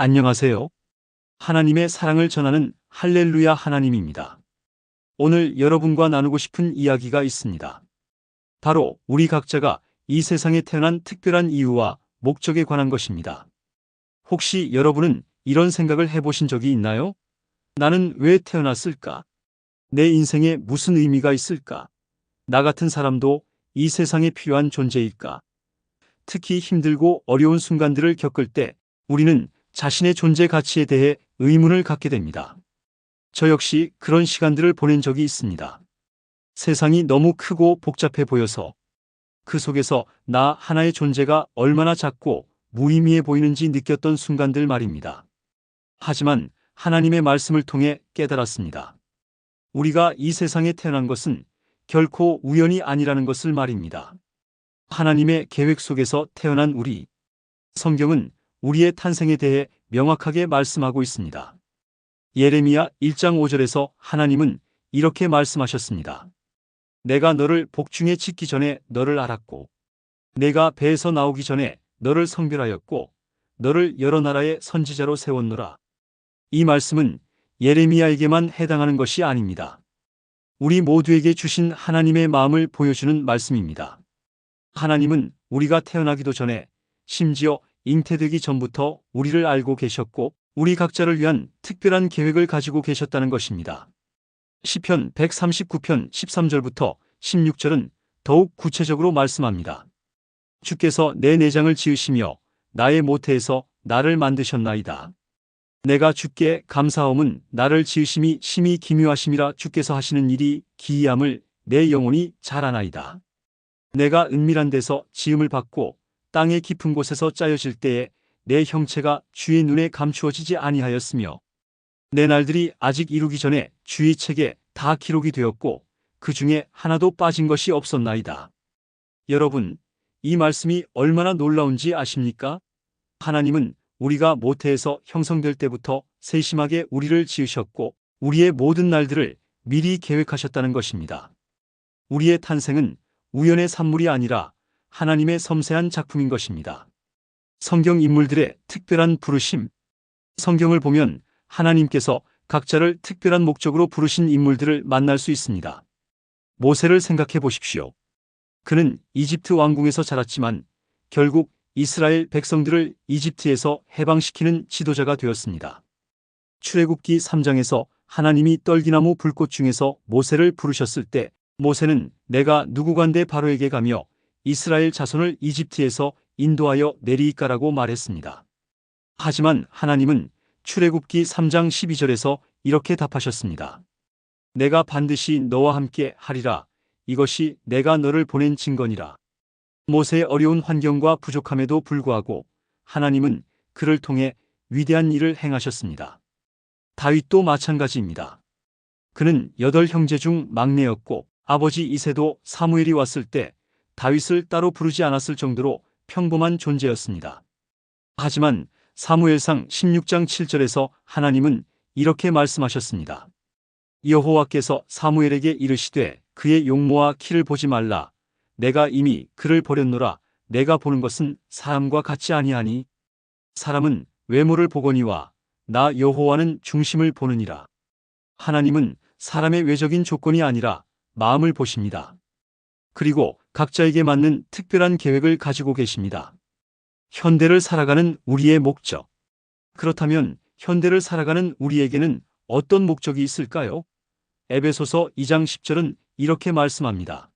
안녕하세요. 하나님의 사랑을 전하는 할렐루야 하나님입니다. 오늘 여러분과 나누고 싶은 이야기가 있습니다. 바로 우리 각자가 이 세상에 태어난 특별한 이유와 목적에 관한 것입니다. 혹시 여러분은 이런 생각을 해보신 적이 있나요? 나는 왜 태어났을까? 내 인생에 무슨 의미가 있을까? 나 같은 사람도 이 세상에 필요한 존재일까? 특히 힘들고 어려운 순간들을 겪을 때 우리는 자신의 존재 가치에 대해 의문을 갖게 됩니다. 저 역시 그런 시간들을 보낸 적이 있습니다. 세상이 너무 크고 복잡해 보여서 그 속에서 나 하나의 존재가 얼마나 작고 무의미해 보이는지 느꼈던 순간들 말입니다. 하지만 하나님의 말씀을 통해 깨달았습니다. 우리가 이 세상에 태어난 것은 결코 우연이 아니라는 것을 말입니다. 하나님의 계획 속에서 태어난 우리. 성경은 우리의 탄생에 대해 명확하게 말씀하고 있습니다. 예레미야 1장 5절에서 하나님은 이렇게 말씀하셨습니다. 내가 너를 복중에 짓기 전에 너를 알았고, 내가 배에서 나오기 전에 너를 성별하였고, 너를 여러 나라의 선지자로 세웠노라. 이 말씀은 예레미야에게만 해당하는 것이 아닙니다. 우리 모두에게 주신 하나님의 마음을 보여주는 말씀입니다. 하나님은 우리가 태어나기도 전에 심지어 잉태되기 전부터 우리를 알고 계셨고 우리 각자를 위한 특별한 계획을 가지고 계셨다는 것입니다. 시편 139편 13절부터 16절은 더욱 구체적으로 말씀합니다. 주께서 내 내장을 지으시며 나의 모태에서 나를 만드셨나이다. 내가 주께 감사함은 나를 지으심이 심히 기묘하심이라 주께서 하시는 일이 기이함을 내 영혼이 잘 아나이다. 내가 은밀한 데서 지음을 받고 땅의 깊은 곳에서 짜여질 때에 내 형체가 주의 눈에 감추어지지 아니하였으며 내 날들이 아직 이루기 전에 주의 책에 다 기록이 되었고 그 중에 하나도 빠진 것이 없었나이다. 여러분, 이 말씀이 얼마나 놀라운지 아십니까? 하나님은 우리가 모태에서 형성될 때부터 세심하게 우리를 지으셨고 우리의 모든 날들을 미리 계획하셨다는 것입니다. 우리의 탄생은 우연의 산물이 아니라 하나님의 섬세한 작품인 것입니다. 성경 인물들의 특별한 부르심. 성경을 보면 하나님께서 각자를 특별한 목적으로 부르신 인물들을 만날 수 있습니다. 모세를 생각해 보십시오. 그는 이집트 왕궁에서 자랐지만 결국 이스라엘 백성들을 이집트에서 해방시키는 지도자가 되었습니다. 출애굽기 3장에서 하나님이 떨기나무 불꽃 중에서 모세를 부르셨을 때 모세는 내가 누구간데 바로에게 가며 이스라엘 자손을 이집트에서 인도하여 내리이까라고 말했습니다. 하지만 하나님은 출애굽기 3장 12절에서 이렇게 답하셨습니다. 내가 반드시 너와 함께 하리라. 이것이 내가 너를 보낸 증거니라. 모세의 어려운 환경과 부족함에도 불구하고 하나님은 그를 통해 위대한 일을 행하셨습니다. 다윗도 마찬가지입니다. 그는 여덟 형제 중 막내였고 아버지 이세도 사무엘이 왔을 때 다윗을 따로 부르지 않았을 정도로 평범한 존재였습니다. 하지만 사무엘상 16장 7절에서 하나님은 이렇게 말씀하셨습니다. 여호와께서 사무엘에게 이르시되 그의 용모와 키를 보지 말라. 내가 이미 그를 버렸노라. 내가 보는 것은 사람과 같지 아니하니 사람은 외모를 보거니와 나 여호와는 중심을 보느니라. 하나님은 사람의 외적인 조건이 아니라 마음을 보십니다. 그리고 각자에게 맞는 특별한 계획을 가지고 계십니다. 현대를 살아가는 우리의 목적. 그렇다면 현대를 살아가는 우리에게는 어떤 목적이 있을까요? 에베소서 2장 10절은 이렇게 말씀합니다.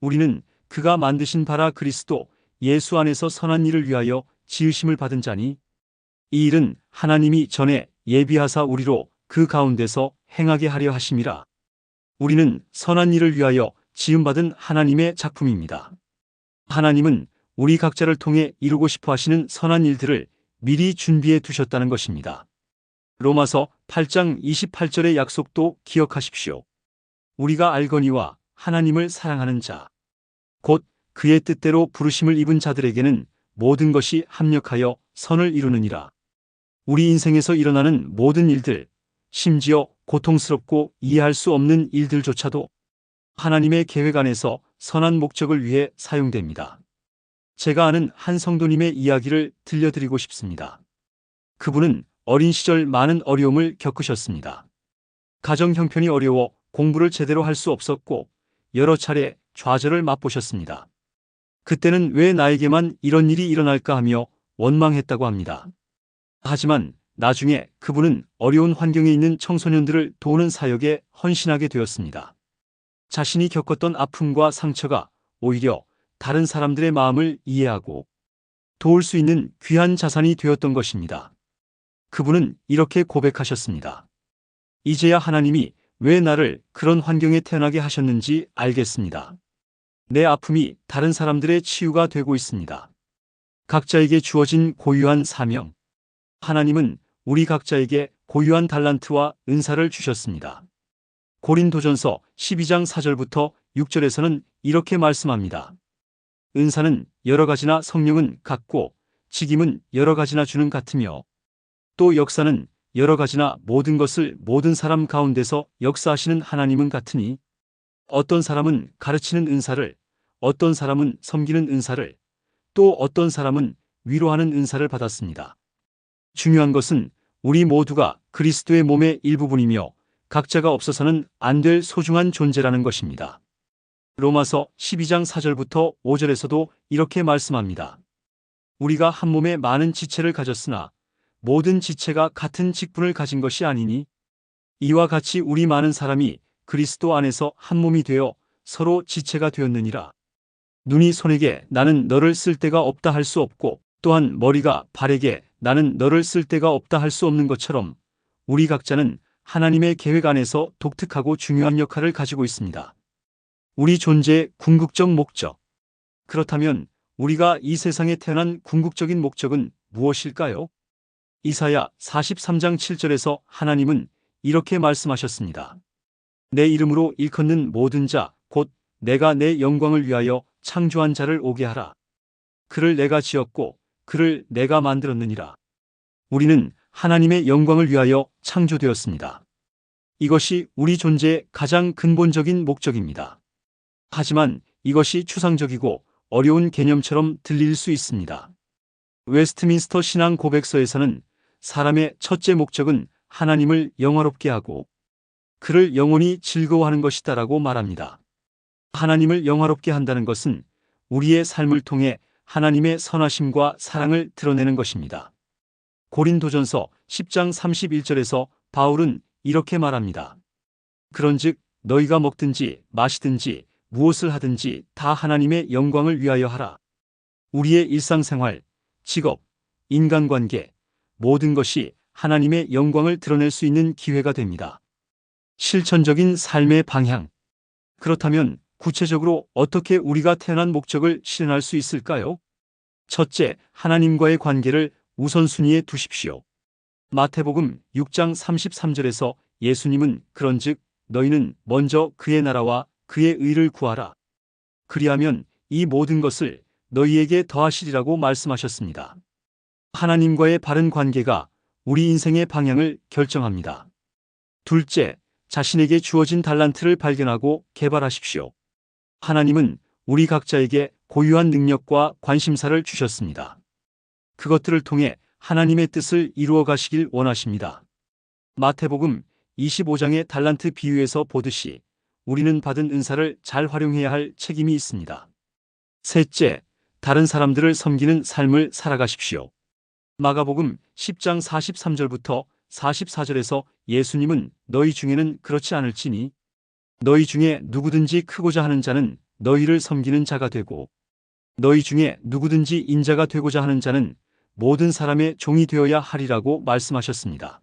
우리는 그가 만드신 바라 그리스도 예수 안에서 선한 일을 위하여 지으심을 받은 자니 이 일은 하나님이 전에 예비하사 우리로 그 가운데서 행하게 하려 하심이라. 우리는 선한 일을 위하여 지음받은 하나님의 작품입니다. 하나님은 우리 각자를 통해 이루고 싶어 하시는 선한 일들을 미리 준비해 두셨다는 것입니다. 로마서 8장 28절의 약속도 기억하십시오. 우리가 알거니와 하나님을 사랑하는 자, 곧 그의 뜻대로 부르심을 입은 자들에게는 모든 것이 합력하여 선을 이루느니라. 우리 인생에서 일어나는 모든 일들, 심지어 고통스럽고 이해할 수 없는 일들조차도 하나님의 계획 안에서 선한 목적을 위해 사용됩니다. 제가 아는 한 성도님의 이야기를 들려드리고 싶습니다. 그분은 어린 시절 많은 어려움을 겪으셨습니다. 가정 형편이 어려워 공부를 제대로 할 수 없었고 여러 차례 좌절을 맛보셨습니다. 그때는 왜 나에게만 이런 일이 일어날까 하며 원망했다고 합니다. 하지만 나중에 그분은 어려운 환경에 있는 청소년들을 도우는 사역에 헌신하게 되었습니다. 자신이 겪었던 아픔과 상처가 오히려 다른 사람들의 마음을 이해하고 도울 수 있는 귀한 자산이 되었던 것입니다. 그분은 이렇게 고백하셨습니다. 이제야 하나님이 왜 나를 그런 환경에 태어나게 하셨는지 알겠습니다. 내 아픔이 다른 사람들의 치유가 되고 있습니다. 각자에게 주어진 고유한 사명. 하나님은 우리 각자에게 고유한 달란트와 은사를 주셨습니다. 고린도전서 12장 4절부터 6절에서는 이렇게 말씀합니다. 은사는 여러 가지나 성령은 같고 직임은 여러 가지나 주는 같으며 또 역사는 여러 가지나 모든 것을 모든 사람 가운데서 역사하시는 하나님은 같으니 어떤 사람은 가르치는 은사를 어떤 사람은 섬기는 은사를 또 어떤 사람은 위로하는 은사를 받았습니다. 중요한 것은 우리 모두가 그리스도의 몸의 일부분이며 각자가 없어서는 안 될 소중한 존재라는 것입니다. 로마서 12장 4절부터 5절에서도 이렇게 말씀합니다. 우리가 한 몸에 많은 지체를 가졌으나 모든 지체가 같은 직분을 가진 것이 아니니 이와 같이 우리 많은 사람이 그리스도 안에서 한 몸이 되어 서로 지체가 되었느니라. 눈이 손에게 나는 너를 쓸 데가 없다 할 수 없고 또한 머리가 발에게 나는 너를 쓸 데가 없다 할 수 없는 것처럼 우리 각자는 하나님의 계획 안에서 독특하고 중요한 역할을 가지고 있습니다. 우리 존재의 궁극적 목적. 그렇다면 우리가 이 세상에 태어난 궁극적인 목적은 무엇일까요? 이사야 43장 7절에서 하나님은 이렇게 말씀하셨습니다. 내 이름으로 일컫는 모든 자, 곧 내가 내 영광을 위하여 창조한 자를 오게 하라. 그를 내가 지었고 그를 내가 만들었느니라. 우리는 하나님의 영광을 위하여 창조되었습니다. 이것이 우리 존재의 가장 근본적인 목적입니다. 하지만 이것이 추상적이고 어려운 개념처럼 들릴 수 있습니다. 웨스트민스터 신앙 고백서에서는 사람의 첫째 목적은 하나님을 영화롭게 하고 그를 영원히 즐거워하는 것이다라고 말합니다. 하나님을 영화롭게 한다는 것은 우리의 삶을 통해 하나님의 선하심과 사랑을 드러내는 것입니다. 고린도전서 10장 31절에서 바울은 이렇게 말합니다. 그런즉 너희가 먹든지 마시든지 무엇을 하든지 다 하나님의 영광을 위하여 하라. 우리의 일상생활, 직업, 인간관계, 모든 것이 하나님의 영광을 드러낼 수 있는 기회가 됩니다. 실천적인 삶의 방향. 그렇다면 구체적으로 어떻게 우리가 태어난 목적을 실현할 수 있을까요? 첫째, 하나님과의 관계를 우선순위에 두십시오. 마태복음 6장 33절에서 예수님은 그런즉 너희는 먼저 그의 나라와 그의 의를 구하라. 그리하면 이 모든 것을 너희에게 더하시리라고 말씀하셨습니다. 하나님과의 바른 관계가 우리 인생의 방향을 결정합니다. 둘째, 자신에게 주어진 달란트를 발견하고 개발하십시오. 하나님은 우리 각자에게 고유한 능력과 관심사를 주셨습니다. 그것들을 통해 하나님의 뜻을 이루어 가시길 원하십니다. 마태복음 25장의 달란트 비유에서 보듯이 우리는 받은 은사를 잘 활용해야 할 책임이 있습니다. 셋째, 다른 사람들을 섬기는 삶을 살아가십시오. 마가복음 10장 43절부터 44절에서 예수님은 너희 중에는 그렇지 않을지니 너희 중에 누구든지 크고자 하는 자는 너희를 섬기는 자가 되고 너희 중에 누구든지 인자가 되고자 하는 자는 모든 사람의 종이 되어야 하리라고 말씀하셨습니다.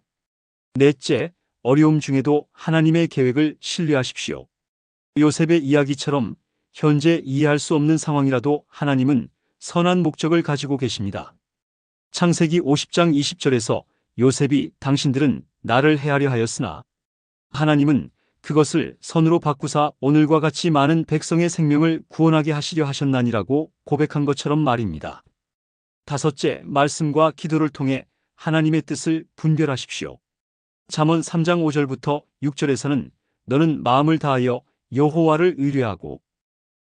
넷째, 어려움 중에도 하나님의 계획을 신뢰하십시오. 요셉의 이야기처럼 현재 이해할 수 없는 상황이라도 하나님은 선한 목적을 가지고 계십니다. 창세기 50장 20절에서 요셉이 당신들은 나를 해하려 하였으나 하나님은 그것을 선으로 바꾸사 오늘과 같이 많은 백성의 생명을 구원하게 하시려 하셨나니라고 고백한 것처럼 말입니다. 다섯째, 말씀과 기도를 통해 하나님의 뜻을 분별하십시오. 잠언 3장 5절부터 6절에서는 너는 마음을 다하여 여호와를 의뢰하고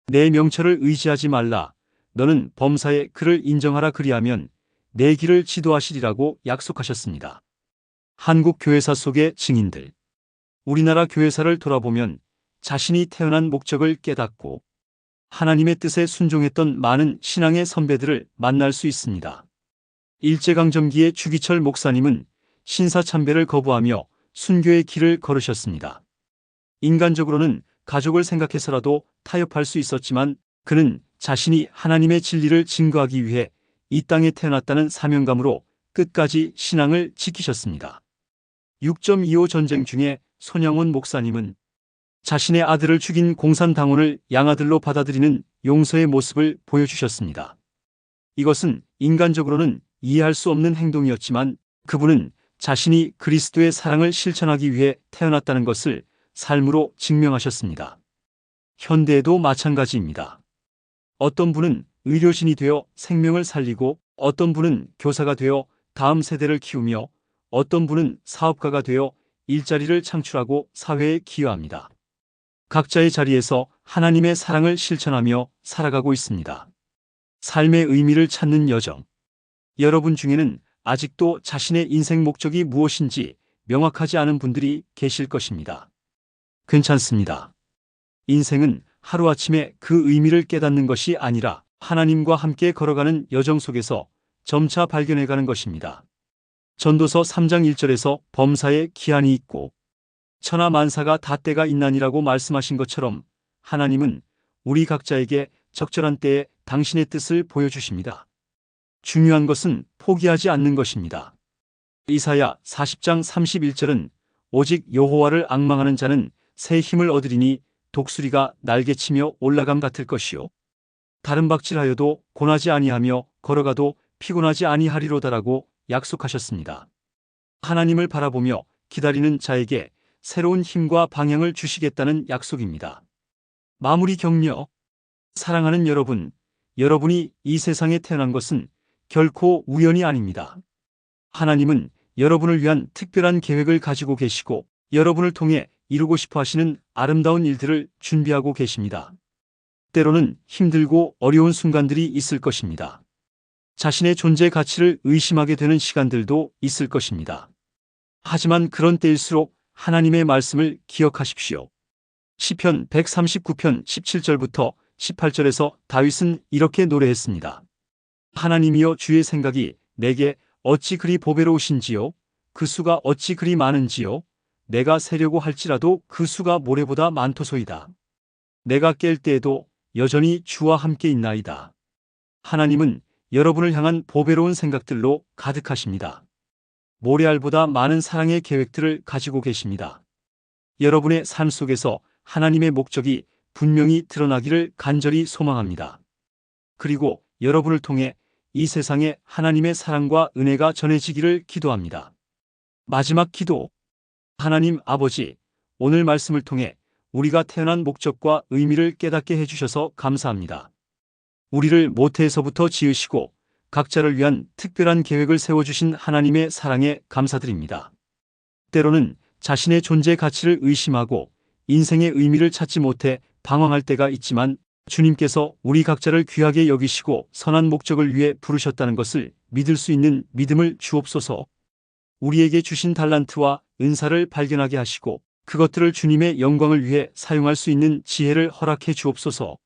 내 명철을 의지하지 말라. 너는 범사에 그를 인정하라 그리하면 내 길을 지도하시리라고 약속하셨습니다. 한국 교회사 속의 증인들. 우리나라 교회사를 돌아보면 자신이 태어난 목적을 깨닫고 하나님의 뜻에 순종했던 많은 신앙의 선배들을 만날 수 있습니다. 일제강점기의 주기철 목사님은 신사참배를 거부하며 순교의 길을 걸으셨습니다. 인간적으로는 가족을 생각해서라도 타협할 수 있었지만 그는 자신이 하나님의 진리를 증거하기 위해 이 땅에 태어났다는 사명감으로 끝까지 신앙을 지키셨습니다. 6.25 전쟁 중에 손영원 목사님은 자신의 아들을 죽인 공산당원을 양아들로 받아들이는 용서의 모습을 보여주셨습니다. 이것은 인간적으로는 이해할 수 없는 행동이었지만 그분은 자신이 그리스도의 사랑을 실천하기 위해 태어났다는 것을 삶으로 증명하셨습니다. 현대에도 마찬가지입니다. 어떤 분은 의료진이 되어 생명을 살리고 어떤 분은 교사가 되어 다음 세대를 키우며 어떤 분은 사업가가 되어 일자리를 창출하고 사회에 기여합니다. 각자의 자리에서 하나님의 사랑을 실천하며 살아가고 있습니다. 삶의 의미를 찾는 여정. 여러분 중에는 아직도 자신의 인생 목적이 무엇인지 명확하지 않은 분들이 계실 것입니다. 괜찮습니다. 인생은 하루아침에 그 의미를 깨닫는 것이 아니라 하나님과 함께 걸어가는 여정 속에서 점차 발견해가는 것입니다. 전도서 3장 1절에서 범사에 기한이 있고 천하 만사가 다 때가 있나니라고 말씀하신 것처럼 하나님은 우리 각자에게 적절한 때에 당신의 뜻을 보여주십니다. 중요한 것은 포기하지 않는 것입니다. 이사야 40장 31절은 오직 여호와를 악망하는 자는 새 힘을 얻으리니 독수리가 날개치며 올라감 같을 것이요 다른 박질하여도 고나지 아니하며 걸어가도 피곤하지 아니하리로다라고 약속하셨습니다. 하나님을 바라보며 기다리는 자에게 새로운 힘과 방향을 주시겠다는 약속입니다. 마무리 격려. 사랑하는 여러분, 여러분이 이 세상에 태어난 것은 결코 우연이 아닙니다. 하나님은 여러분을 위한 특별한 계획을 가지고 계시고 여러분을 통해 이루고 싶어 하시는 아름다운 일들을 준비하고 계십니다. 때로는 힘들고 어려운 순간들이 있을 것입니다. 자신의 존재 가치를 의심하게 되는 시간들도 있을 것입니다. 하지만 그런 때일수록 하나님의 말씀을 기억하십시오. 시편 139편 17절부터 18절에서 다윗은 이렇게 노래했습니다. 하나님이여 주의 생각이 내게 어찌 그리 보배로우신지요? 그 수가 어찌 그리 많은지요? 내가 세려고 할지라도 그 수가 모래보다 많도소이다. 내가 깰 때에도 여전히 주와 함께 있나이다. 하나님은 여러분을 향한 보배로운 생각들로 가득하십니다. 모래알보다 많은 사랑의 계획들을 가지고 계십니다. 여러분의 삶 속에서 하나님의 목적이 분명히 드러나기를 간절히 소망합니다. 그리고 여러분을 통해 이 세상에 하나님의 사랑과 은혜가 전해지기를 기도합니다. 마지막 기도. 하나님 아버지, 오늘 말씀을 통해 우리가 태어난 목적과 의미를 깨닫게 해주셔서 감사합니다. 우리를 모태에서부터 지으시고 각자를 위한 특별한 계획을 세워주신 하나님의 사랑에 감사드립니다. 때로는 자신의 존재 가치를 의심하고 인생의 의미를 찾지 못해 방황할 때가 있지만 주님께서 우리 각자를 귀하게 여기시고 선한 목적을 위해 부르셨다는 것을 믿을 수 있는 믿음을 주옵소서. 우리에게 주신 달란트와 은사를 발견하게 하시고 그것들을 주님의 영광을 위해 사용할 수 있는 지혜를 허락해 주옵소서.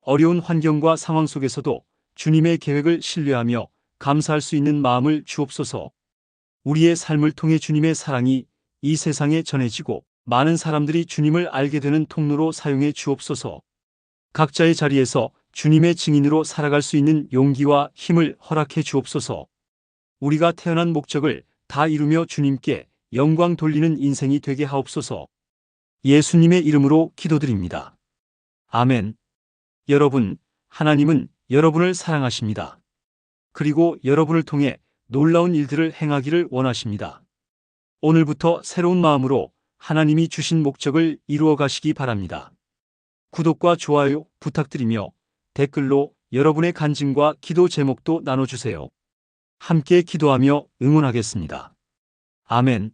어려운 환경과 상황 속에서도 주님의 계획을 신뢰하며 감사할 수 있는 마음을 주옵소서. 우리의 삶을 통해 주님의 사랑이 이 세상에 전해지고 많은 사람들이 주님을 알게 되는 통로로 사용해 주옵소서. 각자의 자리에서 주님의 증인으로 살아갈 수 있는 용기와 힘을 허락해 주옵소서. 우리가 태어난 목적을 다 이루며 주님께 영광 돌리는 인생이 되게 하옵소서. 예수님의 이름으로 기도드립니다. 아멘. 여러분, 하나님은 여러분을 사랑하십니다. 그리고 여러분을 통해 놀라운 일들을 행하기를 원하십니다. 오늘부터 새로운 마음으로 하나님이 주신 목적을 이루어 가시기 바랍니다. 구독과 좋아요 부탁드리며 댓글로 여러분의 간증과 기도 제목도 나눠주세요. 함께 기도하며 응원하겠습니다. 아멘.